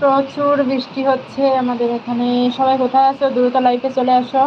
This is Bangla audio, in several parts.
প্রচুর বৃষ্টি হচ্ছে আমাদের এখানে। সবাই কোথায় আছো? দ্রুত লাইফে চলে আসো।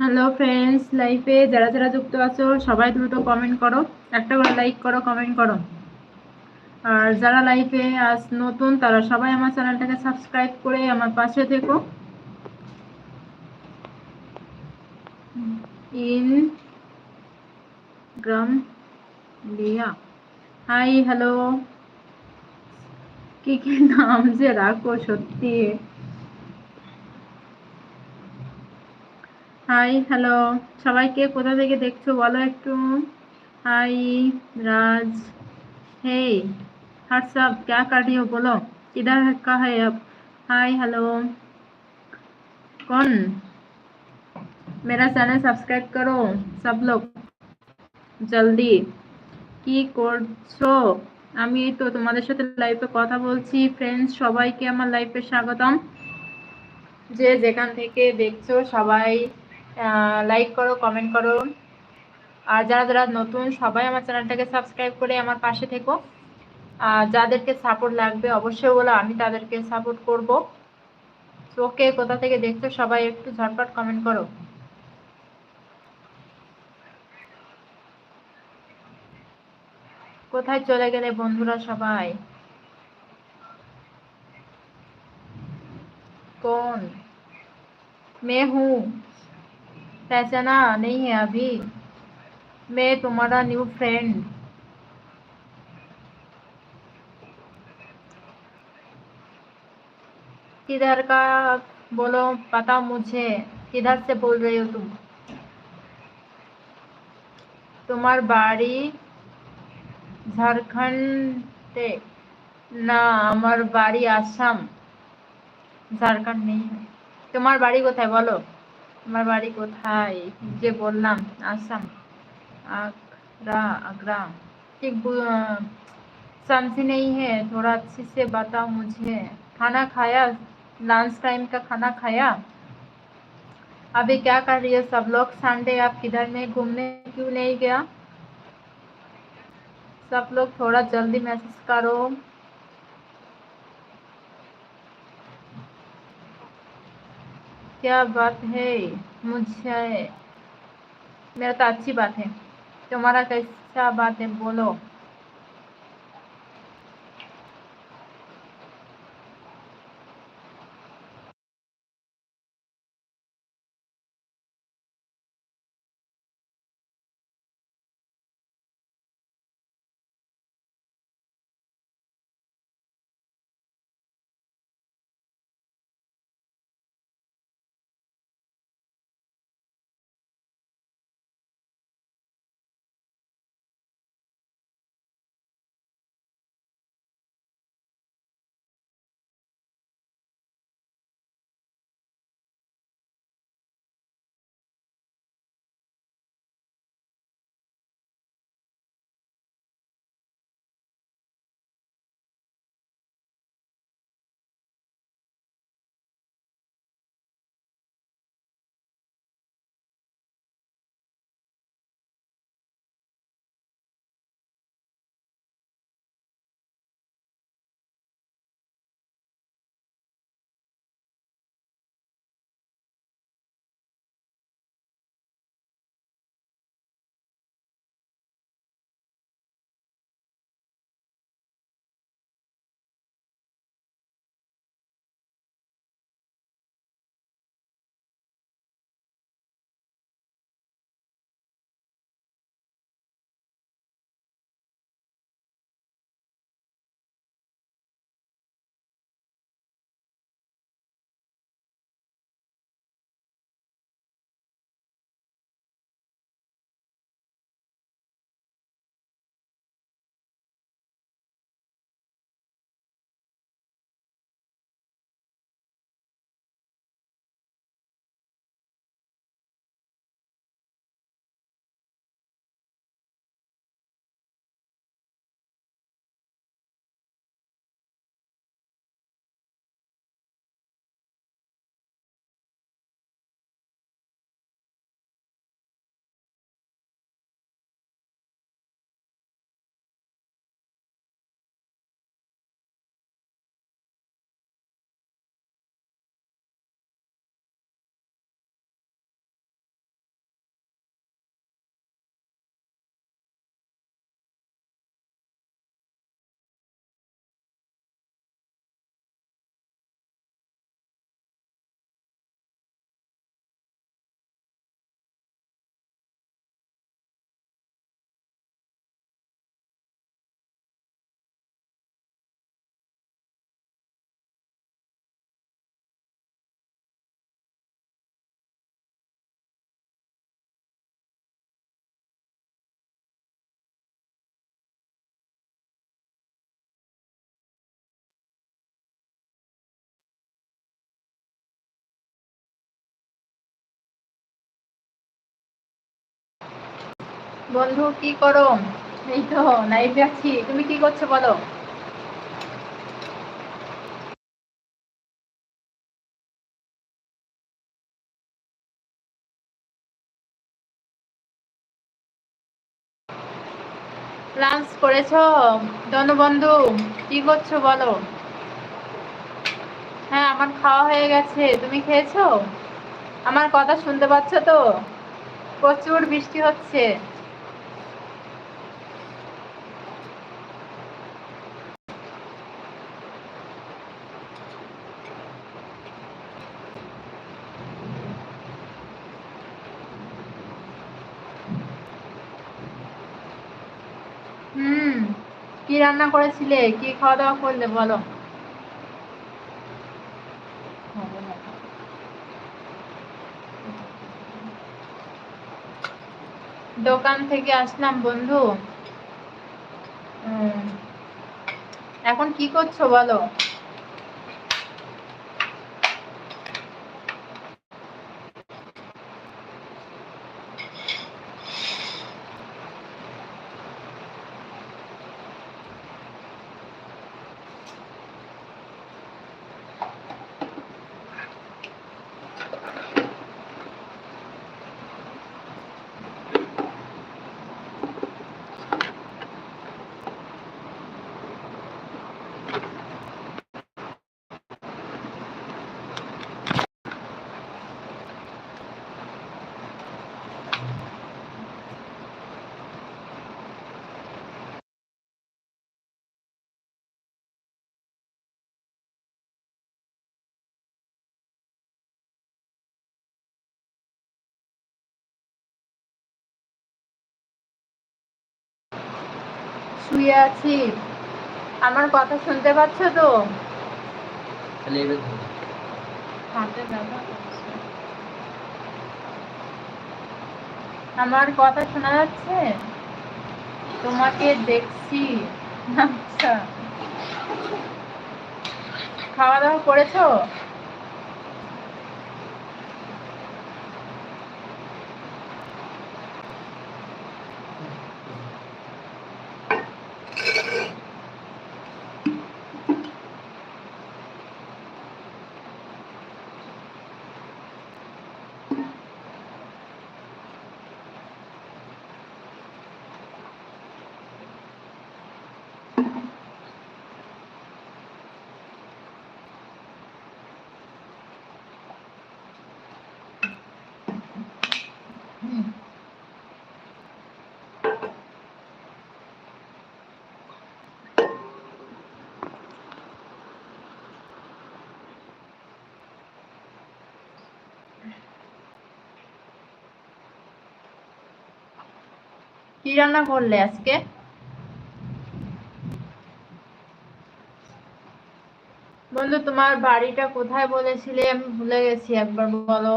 হ্যালো ফ্রেন্ডস লাইফে যারা যারা যুক্ত আছো, সবাই দ্রুত কমেন্ট করো। একটা করে লাইক করো কমেন্ট করো। আর যারা লাইফে আজ নতুন, তারা সবাই আমার চ্যানেলটাকে সাবস্ক্রাইব করে আমার পাশে থেকো। ইন গ্রাম লিয়া হাই হ্যালো কি কি নাম যে রাখো, সত্যি। হাই হ্যালো সবাইকে কোথা থেকে দেখছো বলো একটু হাই राज हे व्हाट्सअप क्या कर रही हो बोलो किधर का है अब हाय हेलो कौन मेरा चैनल सब्सक्राइब करो सब लोग জলদি কি করছো আমি তো তোমাদের সাথে লাইভে কথা বলছি ফ্রেন্ডস সবাইকে আমার লাইভে স্বাগতম যে যেখান থেকে দেখছো সবাই লাইক করো কমেন্ট করো। আর যারা যারা নতুন, সবাই আমার চ্যানেলটাকে সাবস্ক্রাইব করে আমার পাশে থেকো। আর যাদেরকে সাপোর্ট লাগবে, অবশ্যই বলো, আমি তাদেরকে সাপোর্ট করব। ওকে, কোথা থেকে দেখছ, সবাই একটু ঝটপট কমেন্ট করো। কোথায় চলে গেলে বন্ধুরা সবাই? কোন? मैं हूँ पहचाना नहीं है अभी मैं तुम्हारा न्यू फ्रेंड किधर का बोलो पता मुझे किधर से बोल रही हो तुम তোমার বাড়ি ঝাড়খণ্ডে না আমার বাড়ি আসাম ঝাড়খণ্ড নেই তোমার বাড়ি কোথায় বলো তোমার বাড়ি কোথায় যে বললাম আসাম आगरा आगरा ठीक समझ नहीं है थोड़ा अच्छे से बताओ मुझे खाना खाया लंच टाइम का खाना खाया अभी क्या कर रही है सब लोग संडे आप किधर में घूमने क्यों नहीं गया सब लोग थोड़ा जल्दी मैसेज करो क्या बात है? मुझे मेरा तो अच्छी बात है। तुम्हारा कैसा बात है बोलो। বন্ধু, কি করো এই তো লাইভে আছি। তুমি কি করছ বলো? লাঞ্চ করেছ? দনু বন্ধু, কি করছ বলো? হ্যাঁ আমার খাওয়া হয়ে গেছে। তুমি খেয়েছো? আমার কথা শুনতে পাচ্ছ তো? প্রচুর বৃষ্টি হচ্ছে হুম কি রান্না করেছিলে? কি খাওয়া দাওয়া করলে বলো? দোকান থেকে আসলাম বন্ধু। এখন কি করছ বলো? শুয়ে আছি। আমার কথা শুনতে পাচ্ছ তো? আমার কথা শোনা যাচ্ছে? তোমাকে দেখছি। আচ্ছা। খাওয়া দাওয়া করেছ? কি রান্না করলে আজকে? বন্ধু, তোমার বাড়িটা কোথায় বলেছিলে? আমি ভুলে গেছি, একবার বলো।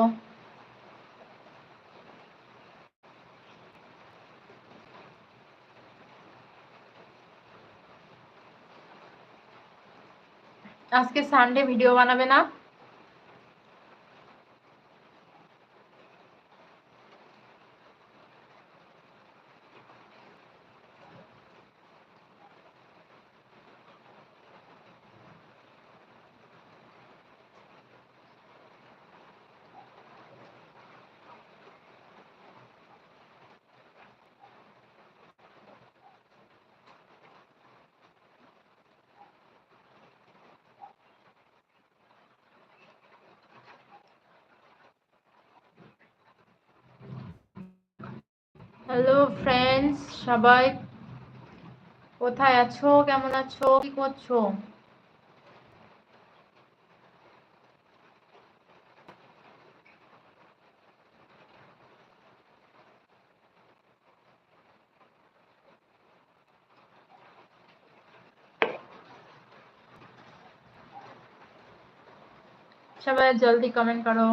আজকে সানডে ভিডিও বানাবে না? হ্যালো ফ্রেন্ডস সবাই কোথায় আছো? কেমন আছো? কি করছ? সবাই জলদি কমেন্ট করো।